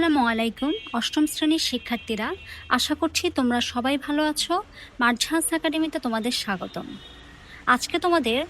আসসালামু আলাইকুম, অষ্টম শ্রেণির শিক্ষার্থীরা। আশা করছি তোমরা সবাই ভালো আছো। মার্ঝাস একাডেমিতে তোমাদের স্বাগতম। আজকে তোমাদের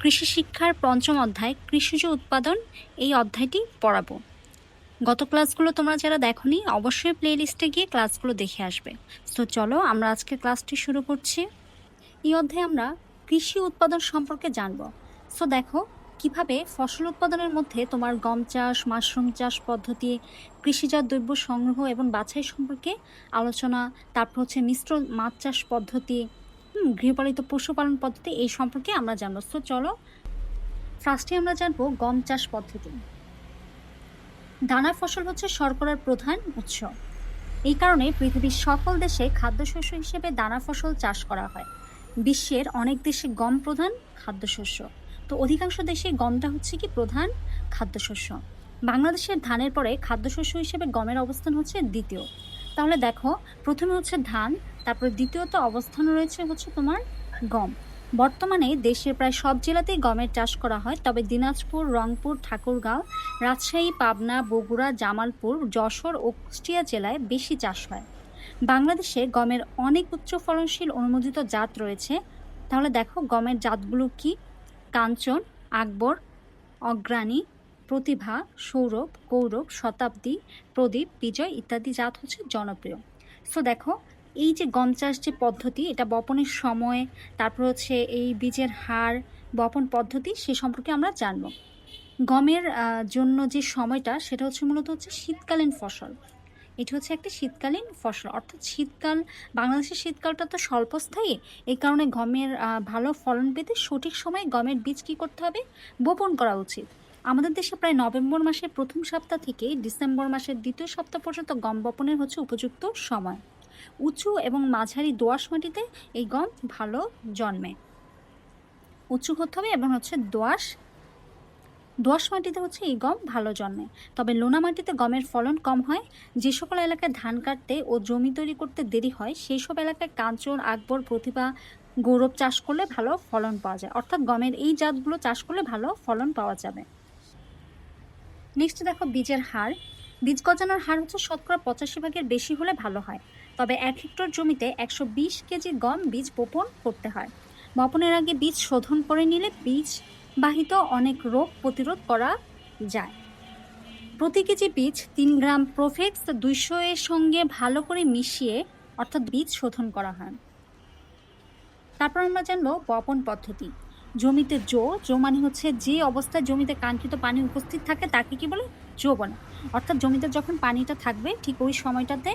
কৃষি শিক্ষার পঞ্চম অধ্যায়, কৃষিজ উৎপাদন, এই অধ্যায়টি পড়াবো। গত ক্লাসগুলো তোমরা যারা দেখোনি, অবশ্যই প্লে লিস্টে গিয়ে ক্লাসগুলো দেখে আসবে। তো চলো, আমরা আজকে ক্লাসটি শুরু করছি। এই অধ্যায়ে আমরা কৃষি উৎপাদন সম্পর্কে জানব। সো দেখো কীভাবে ফসল উৎপাদনের মধ্যে তোমার গম চাষ, মাশরুম চাষ পদ্ধতি, কৃষিজাত দ্রব্য সংগ্রহ এবং বাছাই সম্পর্কে আলোচনা, তারপর হচ্ছে মিশ্র মাছ চাষ পদ্ধতি গৃহপালিত পশুপালন পদ্ধতি, এই সম্পর্কে আমরা জানব। তো চলো ফার্স্টে আমরা জানব গম চাষ পদ্ধতি। দানা ফসল হচ্ছে শর্করার প্রধান উৎস। এই কারণে পৃথিবীর সকল দেশে খাদ্যশস্য হিসেবে দানা ফসল চাষ করা হয়। বিশ্বের অনেক দেশে গম প্রধান খাদ্যশস্য। তো অধিকাংশ দেশে গমটা হচ্ছে কি প্রধান খাদ্যশস্য। বাংলাদেশের ধানের পরে খাদ্যশস্য হিসেবে গমের অবস্থান হচ্ছে দ্বিতীয়। তাহলে দেখো, প্রথমে হচ্ছে ধান, তারপরে দ্বিতীয়ত অবস্থান রয়েছে হচ্ছে তোমার গম। বর্তমানে দেশের প্রায় সব জেলাতেই গমের চাষ করা হয়, তবে দিনাজপুর, রংপুর, ঠাকুরগাঁও, রাজশাহী, পাবনা, বগুড়া, জামালপুর, যশোর ও কুষ্টিয়া জেলায় বেশি চাষ হয়। বাংলাদেশে গমের অনেক উচ্চ ফলনশীল অনুমোদিত জাত রয়েছে। তাহলে দেখো গমের জাতগুলো কি? কাঞ্চন, আকবর, অগ্রাণী, প্রতিভা, সৌরভ, গৌরব, শতাব্দী, প্রদীপ, বিজয় ইত্যাদি জাত হচ্ছে জনপ্রিয়। সো দেখো, এই যে গম চাষ যে পদ্ধতি, এটা বপনের সময়, তারপর হচ্ছে এই বীজের হার, বপন পদ্ধতি, সে সম্পর্কে আমরা জানব। গমের জন্য যে সময়টা, সেটা হচ্ছে মূলত হচ্ছে শীতকালীন ফসল। এটি হচ্ছে একটি শীতকালীন ফসল। অর্থাৎ শীতকাল, বাংলাদেশের শীতকালটা তো স্বল্পস্থায়ী। এই কারণে গমের ভালো ফলন পেতে সঠিক সময়ে গমের বীজ কী করতে হবে? বপন করা উচিত। আমাদের দেশে প্রায় নভেম্বর মাসের প্রথম সপ্তাহ থেকে ডিসেম্বর মাসের দ্বিতীয় সপ্তাহ পর্যন্ত গম বপনের হচ্ছে উপযুক্ত সময়। উঁচু এবং মাঝারি দোআঁশ মাটিতে এই গম ভালো জন্মে। উঁচু হতে হবে এবং হচ্ছে দোআঁশ দোআঁশ মাটিতে হচ্ছে এই গম ভালো জন্মে। তবে লোনা মাটিতে গমের ফলন কম হয়। যে সকল এলাকায় ধান কাটতে ও জমি তৈরি করতে দেরি হয়, সেই সব এলাকায় কাঞ্চন আকবর প্রতিভা গৌরব চাষ করলে ভালো ফলন পাওয়া যায়। অর্থাৎ গমের এই জাতগুলো চাষ করলে ভালো ফলন পাওয়া যাবে। নেক্সট দেখো বীজের হার। বীজ গজানোর হার হচ্ছে শতকরা পঁচাশি ভাগের বেশি হলে ভালো হয়। তবে এক হেক্টর জমিতে একশো বিশ কেজি গম বীজ বপন করতে হয়। বপনের আগে বীজ শোধন করে নিলে বীজ বাহিত অনেক রোগ প্রতিরোধ করা যায়। প্রতি কেজি বীজ তিন গ্রাম প্রোফেক্স দুইশো এর সঙ্গে ভালো করে মিশিয়ে অর্থাৎ বীজ শোধন করা হয়। তারপর আমরা জানব বপন পদ্ধতি। জমিতে জো জো মানে হচ্ছে যে অবস্থায় জমিতে কাঙ্ক্ষিত পানি উপস্থিত থাকে তাকে কি বলে? জো বলে অর্থাৎ জমিতে যখন পানিটা থাকবে ঠিক ওই সময়টাতে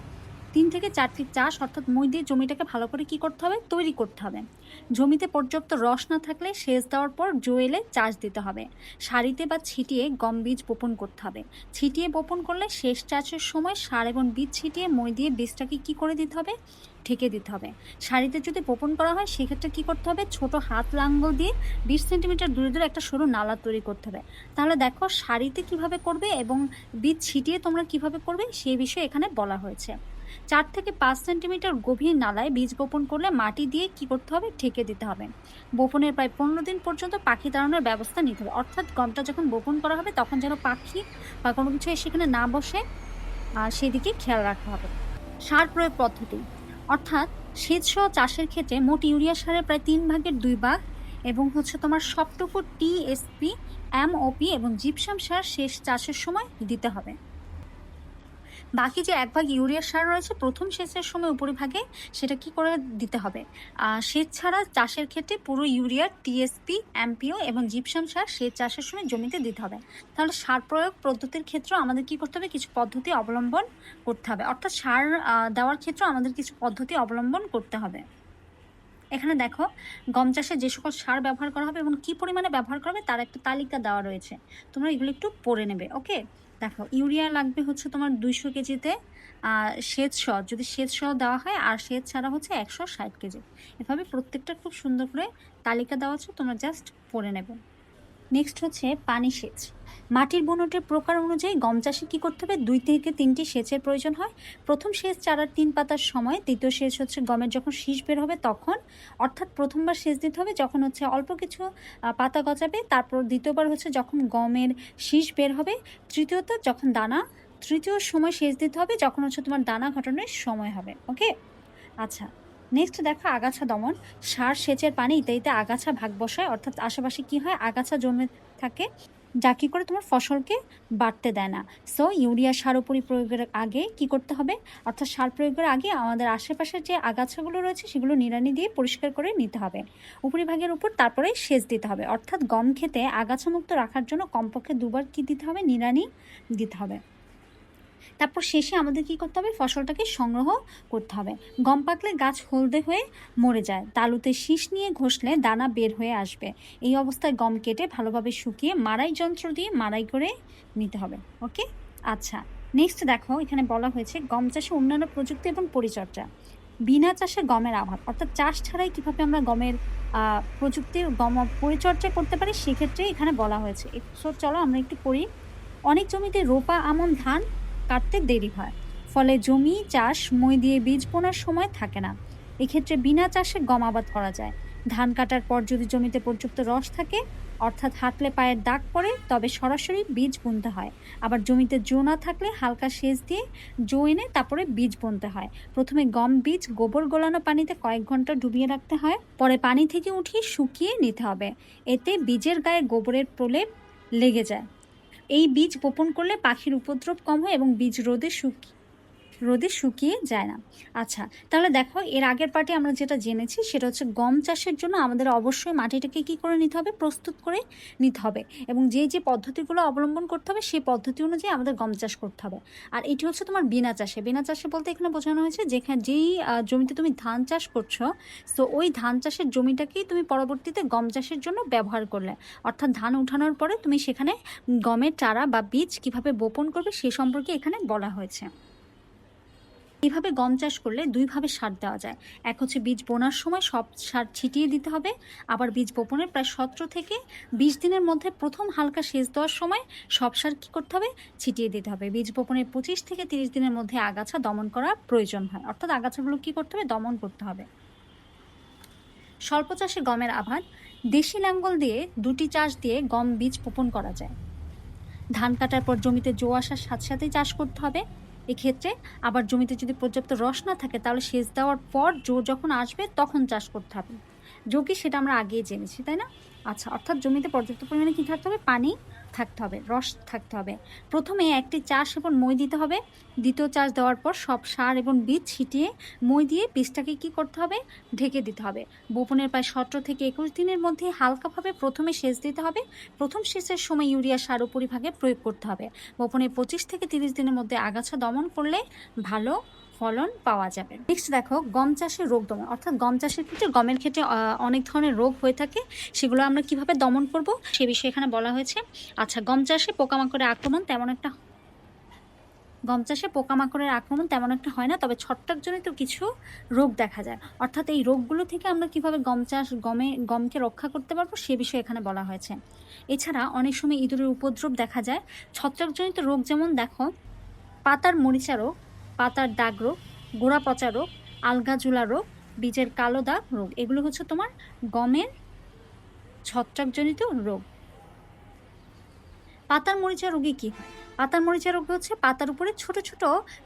তিন থেকে চার ফিট চাষ, অর্থাৎ মই দিয়ে জমিটাকে ভালো করে কি করতে হবে? তৈরি করতে হবে। জমিতে পর্যাপ্ত রস না থাকলে সেচ দেওয়ার পর জোয়েলে চাষ দিতে হবে। সারিতে বা ছিটিয়ে গম বীজ বপন করতে হবে। ছিটিয়ে বপন করলে শেষ চাষের সময় সার এবং বীজ ছিটিয়ে মই দিয়ে বীজটাকে কি করে দিতে হবে? ঢেকে দিতে হবে। সারিতে যদি বপন করা হয়, সেক্ষেত্রে কি করতে হবে? ছোট হাত লাঙ্গল দিয়ে বিশ সেন্টিমিটার দূরে দূরে একটা সরু নালা তৈরি করতে হবে। তাহলে দেখো সারিতে কীভাবে করবে এবং বীজ ছিটিয়ে তোমরা কীভাবে করবে সেই বিষয়ে এখানে বলা হয়েছে। চার থেকে পাঁচ সেন্টিমিটার গভীর নালায় বীজ বপন করলে মাটি দিয়ে কি করতে হবে? ঢেকে দিতে হবে। বপনের প্রায় পনেরো দিন পর্যন্ত পাখি তাড়ানোর ব্যবস্থা নিতে হবে। অর্থাৎ গমটা যখন বপন করা হবে, তখন যেন পাখি বা কোনো কিছু সেখানে না বসে, আর সেদিকে খেয়াল রাখা হবে। সার প্রয়োগ পদ্ধতি। অর্থাৎ সেচসহ চাষের ক্ষেত্রে মোট ইউরিয়া সারের প্রায় তিন ভাগের দুই ভাগ এবং হচ্ছে তোমার সবটুকু টিএসপি এমওপি এবং জিপসাম সার শেষ চাষের সময় দিতে হবে। বাকি যে এক ভাগ ইউরিয়া সার রয়েছে, প্রথম সেচের সময় উপরিভাগে সেটা কি করে দিতে হবে? সেচ ছাড়া চাষের ক্ষেত্রে পুরো ইউরিয়া টিএসপি এমপিও এবং জিপসাম সার সেচ চাষের সময় জমিতে দিতে হবে। তাহলে সার প্রয়োগ পদ্ধতির ক্ষেত্রে আমাদের কি করতে হবে? কিছু পদ্ধতি অবলম্বন করতে হবে। অর্থাৎ সার দেওয়ার ক্ষেত্রে আমাদের কিছু পদ্ধতি অবলম্বন করতে হবে। এখানে দেখো, গম চাষে যে সকল সার ব্যবহার করা হবে এবং কী পরিমাণে ব্যবহার করা হবে তার একটা তালিকা দেওয়া রয়েছে। তোমরা এগুলো একটু পড়ে নেবে, ওকে? দেখো, ইউরিয়া লাগবে হচ্ছে তোমার দুইশো কেজিতে সেচ সহ যদি সেচ সহ দেওয়া হয়, আর সেচ ছাড়া হচ্ছে একশো ষাট কেজি। এভাবে প্রত্যেকটা খুব সুন্দর করে তালিকা দেওয়া আছে, তোমরা জাস্ট পড়ে নেবে। নেক্সট হচ্ছে পানি সেচ। মাটির বনটের প্রকার অনুযায়ী গম চাষে কী করতে হবে? দুই থেকে তিনটি সেচের প্রয়োজন হয়। প্রথম সেচ চারার তিন পাতার সময়, দ্বিতীয় সেচ হচ্ছে গমের যখন শীষ বের হবে তখন। অর্থাৎ প্রথমবার সেচ দিতে হবে, যখন হচ্ছে অল্প কিছু পাতা গজাবে, তারপর দ্বিতীয়বার হচ্ছে যখন গমের শীষ বের হবে, তৃতীয়ত যখন দানা, তৃতীয় সময় সেচ দিতে হবে, যখন হচ্ছে তোমার দানা ঘটানোর সময় হবে, ওকে? আচ্ছা নেক্সট দেখো আগাছা দমন। সার, সেচের পানি ইত্যাদিতে আগাছা ভাগ বসায়, অর্থাৎ আশেপাশে কি হয়? আগাছা জমে থাকে। যা কী করে তোমার ফসলকে বাড়তে দেয় না। সো ইউরিয়া সার উপরি প্রয়োগের আগে কি করতে হবে? অর্থাৎ সার প্রয়োগের আগে আমাদের আশেপাশের যে আগাছাগুলো রয়েছে, সেগুলো নিড়ানি দিয়ে পরিষ্কার করে নিতে হবে। উপরিভাগের উপর তারপরে সেচ দিতে হবে। অর্থাৎ গম খেতে আগাছামুক্ত রাখার জন্য কমপক্ষে দুবার কি দিতে হবে? নিড়ানি দিতে হবে। তারপর শেষে আমাদের কি করতে হবে? ফসলটাকে সংগ্রহ করতে হবে। গম পাকলে গাছ হলদে হয়ে মরে যায়। তালুতে শীষ নিয়ে ঘষলে দানা বের হয়ে আসবে। এই অবস্থায় গম কেটে ভালোভাবে শুকিয়ে মাড়াই যন্ত্র দিয়ে মাড়াই করে নিতে হবে। ওকে? আচ্ছা নেক্সট দেখো এখানে বলা হয়েছে গম চাষে অন্যান্য প্রযুক্তি এবং পরিচর্যা। বিনা চাষে গমের আভাব অর্থাৎ চাষ ছাড়াই কীভাবে আমরা গমের আহ, প্রযুক্তির গম পরিচর্যা করতে পারি সেক্ষেত্রে এখানে বলা হয়েছে। চলো আমরা একটু পড়ি। অনেক জমিতে রোপা আমন ধান কাটতে দেরি হয়। ফলে জমি, চাষ, মই দিয়ে বীজ বোনার সময় থাকে না। এক্ষেত্রে বিনা চাষে গম আবাদ করা যায়। ধান কাটার পর যদি জমিতে পর্যাপ্ত রস থাকে, অর্থাৎ হাঁটলে পায়ের দাগ পড়ে, তবে সরাসরি বীজ বুনতে হয়। আবার জমিতে জো না থাকলে হালকা সেচ দিয়ে জো এনে তারপরে বীজ বুনতে হয়। প্রথমে গম, বীজ, গোবর গোলানো পানিতে কয়েক ঘণ্টা ডুবিয়ে রাখতে হয়। পরে পানি থেকে উঠিয়ে শুকিয়ে নিতে হবে। এতে বীজের গায়ে গোবরের প্রলেপ লেগে যায়। এই বীজ বপন করলে পাখির উপদ্রব কম হয় এবং বীজ রোদে শুকি রোদে শুকিয়ে যায় না। আচ্ছা তাহলে দেখো, এর আগের পার্টে আমরা যেটা জেনেছি, সেটা হচ্ছে গম চাষের জন্য আমাদের অবশ্যই মাটিটাকে কি করে নিতে হবে? প্রস্তুত করে নিতে হবে। এবং যে যে পদ্ধতিগুলো অবলম্বন করতে হবে, সেই পদ্ধতি অনুযায়ী আমাদের গম চাষ করতে হবে। আর এটি হচ্ছে তোমার বিনা চাষে। বিনা চাষে বলতে এখানে বোঝানো হয়েছে, যেখানে যেই জমিতে তুমি ধান চাষ করছ তো ওই ধান চাষের জমিটাকেই তুমি পরবর্তীতে গম চাষের জন্য ব্যবহার করলে। অর্থাৎ ধান উঠানোর পরে তুমি সেখানে গমের চারা বা বীজ কীভাবে বপন করবে, সে সম্পর্কে এখানে বলা হয়েছে। এইভাবে গম চাষ করলে দুইভাবে সার দেওয়া যায়। এক হচ্ছে বীজ বোনার সময় সব সার ছিটিয়ে দিতে হবে। আবার বীজ বপনের প্রায় সতেরো থেকে বিশ দিনের মধ্যে প্রথম হালকা সেচ দেওয়ার সময় সব সার কী করতে হবে? ছিটিয়ে দিতে হবে। বীজ বপনের পঁচিশ থেকে তিরিশ দিনের মধ্যে আগাছা দমন করা প্রয়োজন হয়। অর্থাৎ আগাছাগুলো কী করতে হবে? দমন করতে হবে। স্বল্প চাষে গমের আবাদ। দেশি লাঙ্গল দিয়ে দুটি চাষ দিয়ে গম বীজ বপন করা যায়। ধান কাটার পর জমিতে জো আসার সাথে সাথেই চাষ করতে হবে। এক্ষেত্রে আবার জমিতে যদি পর্যাপ্ত রস না থাকে, তাহলে সেচ দেওয়ার পর জো যখন আসবে, তখন চাষ করতে হবে। জো কি সেটা আমরা আগেই জেনেছি, তাই না? আচ্ছা অর্থাৎ জমিতে পর্যাপ্ত পরিমাণে কী থাকতে হবে? পানি থাকতে হবে, রস থাকতে হবে। প্রথমে একটি চাষ এবং মই দিতে হবে। দ্বিতীয় চাষ দেওয়ার পর সব সার এবং বীজ ছিটিয়ে মই দিয়ে বীজটাকে কি করতে হবে? ঢেকে দিতে হবে। বপনের প্রায় সতেরো থেকে একুশ দিনের মধ্যে হালকাভাবে প্রথমে সেচ দিতে হবে। প্রথম সেচের সময় ইউরিয়া সার উপরিভাগে প্রয়োগ করতে হবে। বপনের পঁচিশ থেকে তিরিশ দিনের মধ্যে আগাছা দমন করলে ভালো ফলন পাওয়া যাবে। নেক্সট দেখো, গম চাষের রোগ দমন। অর্থাৎ গম চাষের ক্ষেত্রে, গমের ক্ষেত্রে অনেক ধরনের রোগ হয়ে থাকে। সেগুলো আমরা কীভাবে দমন করব, সে বিষয়ে এখানে বলা হয়েছে। আচ্ছা গম চাষে পোকামাকড়ের আক্রমণ তেমন একটা গম চাষে পোকামাকড়ের আক্রমণ তেমন একটা হয় না, তবে ছত্রাকজনিত কিছু রোগ দেখা যায়। অর্থাৎ এই রোগগুলো থেকে আমরা কীভাবে গম চাষ, গমে, গমকে রক্ষা করতে পারব, সে বিষয়ে এখানে বলা হয়েছে। এছাড়া অনেক সময় ইঁদুরের উপদ্রব দেখা যায়। ছত্রাকজনিত রোগ যেমন দেখো, পাতার মরিচা রোগ পাতার দাগ রোগ, গোড়া পচা রোগ, আলগা জুলা রোগ, বীজের কালো দাগ রোগ। এগুলো হচ্ছে তোমার গমের ছত্রাকজনিত রোগ। পাতার মরিচা রোগে কি হয়? পাতার মরিচা রোগে হচ্ছে পাতার উপরে ছোট ছোট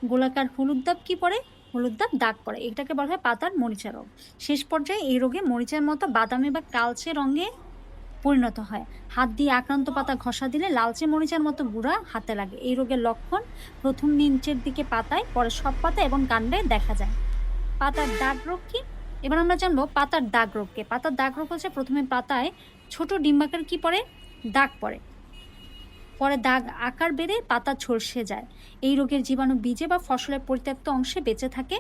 গোলাকার হলুদ দাগ কি পড়ে? হলুদ দাগ দাগ পড়ে। এটাকে বলা হয় পাতার মরিচা রোগ। শেষ পর্যায়ে এই রোগে মরিচার মতো বাদামি বা কালচে রঙে পরিণত হয়। হাত দিয়ে আক্রান্ত পাতা ঘষা দিলে লালচে মরিচার মতো গুঁড়া হাতে লাগে। এই রোগের লক্ষণ প্রথম নিচের দিকে পাতায়, পরে সব পাতা এবং কাণ্ডে দেখা যায়। পাতার দাগ রোগ কি? এবার আমরা জানব পাতার দাগ রোগকে পাতার দাগ রোগ হচ্ছে প্রথমে পাতায় ছোট ডিম্বাকার কি পড়ে? দাগ পড়ে। পরে দাগ আকার বেড়ে পাতা ঝলসে যায়। এই রোগের জীবাণু বীজে বা ফসলের পরিত্যক্ত অংশে বেঁচে থাকে।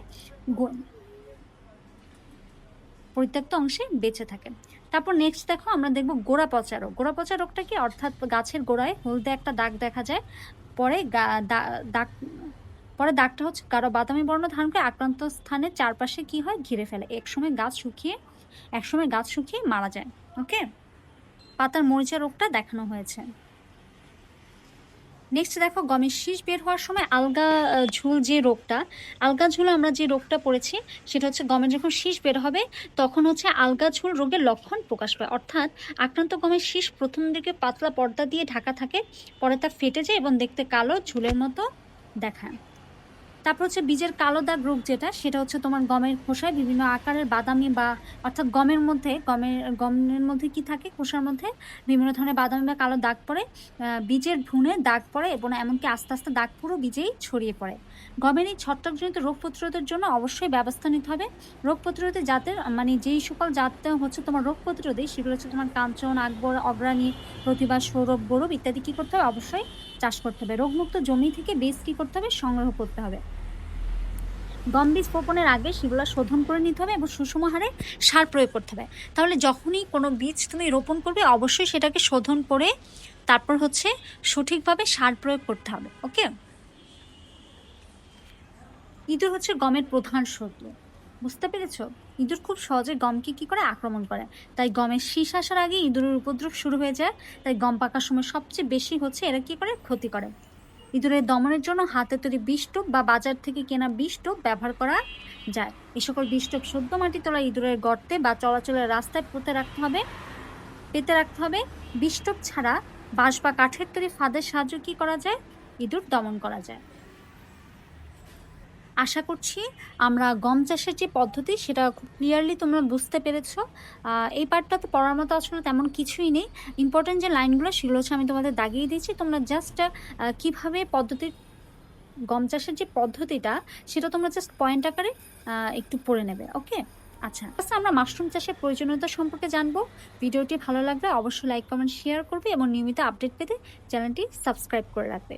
পরিত্যক্ত অংশে বেঁচে থাকে। তারপর নেক্সট দেখো আমরা দেখব গোড়া পচা রোগ। গোড়া পচা রোগটা কি? অর্থাৎ গাছের গোড়ায় হলদে একটা দাগ দেখা যায়, পরে দাগ, পরে দাগটা হচ্ছে কারও বাদামি বর্ণ করে আক্রান্ত স্থানের চারপাশে কি হয়? ঘিরে ফেলে। একসময় গাছ শুকিয়ে, একসময় গাছ শুকিয়ে মারা যায়। ওকে পাতার মরিচা রোগটা দেখানো হয়েছে। নেক্সট দেখো, গমের শীষ বের হওয়ার সময় আলগা ঝুল যে রোগটা, আলগা ঝুল আমরা যে রোগটা পড়েছি, সেটা হচ্ছে গমের যখন শীষ বের হবে, তখন হচ্ছে আলগা ঝুল রোগের লক্ষণ প্রকাশ পায়। অর্থাৎ আক্রান্ত গমের শীষ প্রথম দিকে পাতলা পর্দা দিয়ে ঢাকা থাকে, পরে তা ফেটে যায় এবং দেখতে কালো, ঝুলের মতো দেখায়। তারপর হচ্ছে বীজের কালো দাগ রোগ যেটা, সেটা হচ্ছে তোমার গমের খোসায় বিভিন্ন আকারের বাদামি বা, অর্থাৎ গমের মধ্যে, গমের গমের মধ্যে কি থাকে? খোসার মধ্যে বিভিন্ন ধরনের বাদামি বা কালো দাগ পড়ে বীজের ভ্রূণে দাগ পড়ে এবং এমনকি আস্তে আস্তে দাগ পুরো বীজেই ছড়িয়ে পড়ে। গমের এই ছত্রাকজনিত রোগ প্রতিরোধের জন্য অবশ্যই ব্যবস্থা নিতে হবে। রোগ প্রতিরোধে জাতের মানে যেই সকল জাত হচ্ছে তোমার রোগ প্রতিরোধী, সেগুলো হচ্ছে তোমার কাঞ্চন, আকবর, অগ্রাণী, প্রতিভা, সৌরভ, গৌরব ইত্যাদি কী করতে হবে? অবশ্যই চাষ করতে হবে। রোগমুক্ত জমি থেকে বীজ কী করতে হবে? সংগ্রহ করতে হবে। গম বীজ বপনের আগে সেগুলো শোধন করে নিতে হবে এবং সুষম হারে সার প্রয়োগ করতে হবে। তাহলে যখনই কোনো বীজ তুমি রোপণ করবে, অবশ্যই সেটাকে শোধন করে তারপর হচ্ছে সঠিকভাবে সার প্রয়োগ করতে হবে, ওকে? ইঁদুর হচ্ছে গমের প্রধান শত্রু, বুঝতে পেরেছ? ইঁদুর খুব সহজে গমকে কি করে? আক্রমণ করে। তাই গমের শীষ আসার আগে ইঁদুরের উপদ্রব শুরু হয়ে যায়, তাই গম পাকার সময় সবচেয়ে বেশি হচ্ছে এরা কি করে? ক্ষতি করে। ইঁদুরের দমনের জন্য হাতে তৈরি বিষ্টোপ বা বাজার থেকে কেনা বিষ্টোপ ব্যবহার করা যায়। এই সকল বিষ্টোপ সদ্য মাটি তোলা ইঁদুরের গর্তে বা চলাচলের রাস্তায় পুঁতে রাখতে হবে। পেতে রাখতে হবে। বিষটোপ ছাড়া বাঁশ বা কাঠের তৈরি ফাঁদের সাহায্য কি করা যায়? ইঁদুর দমন করা যায়। আশা করছি আমরা গম চাষের যে পদ্ধতি, সেটা খুব ক্লিয়ারলি তোমরা বুঝতে পেরেছ। এই পার্টটা তো পড়ার মতো আসলে তেমন কিছুই নেই। ইম্পর্টেন্ট যে লাইনগুলো সেগুলো হচ্ছে আমি তোমাদের দাগিয়ে দিয়েছি। তোমরা জাস্ট কীভাবে পদ্ধতি গম চাষের যে পদ্ধতিটা, সেটা তোমরা জাস্ট পয়েন্ট আকারে একটু পড়ে নেবে ওকে আচ্ছা আচ্ছা আমরা মাশরুম চাষের প্রয়োজনীয়তা সম্পর্কে জানব। ভিডিওটি ভালো লাগলে অবশ্যই লাইক কমেন্ট শেয়ার করবে এবং নিয়মিত আপডেট পেতে চ্যানেলটি সাবস্ক্রাইব করে রাখবে।